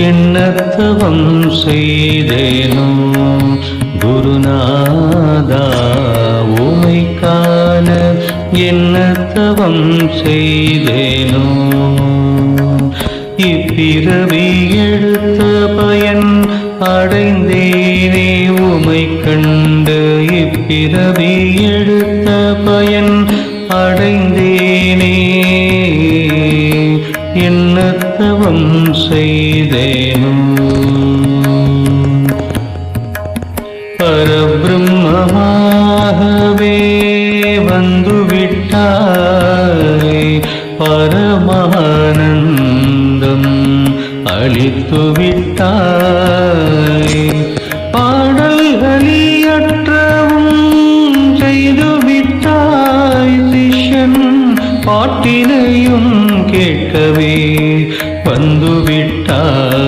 எண்ணத்தவம் செய்தேனோ குருநாதா உமைக்கான காண எண்ணத்தவம் செய்தேனோ இப்பிறவி எடுத்த பயன் அடைந்தேனே உமை கண்டு இப்பிறவி எடுத்த பயன் அடைந்தேனே தவம் செய்தேனும். பரபிரம்மமாகவே வந்துவிட்டாரே பரமானந்தம் அளித்துவிட்டாய் பாடல்களியற்றவும் செய்துவிட்டாய் சிஷன் பாட்டினையும் கேட்கவே. வந்துவிட்டார்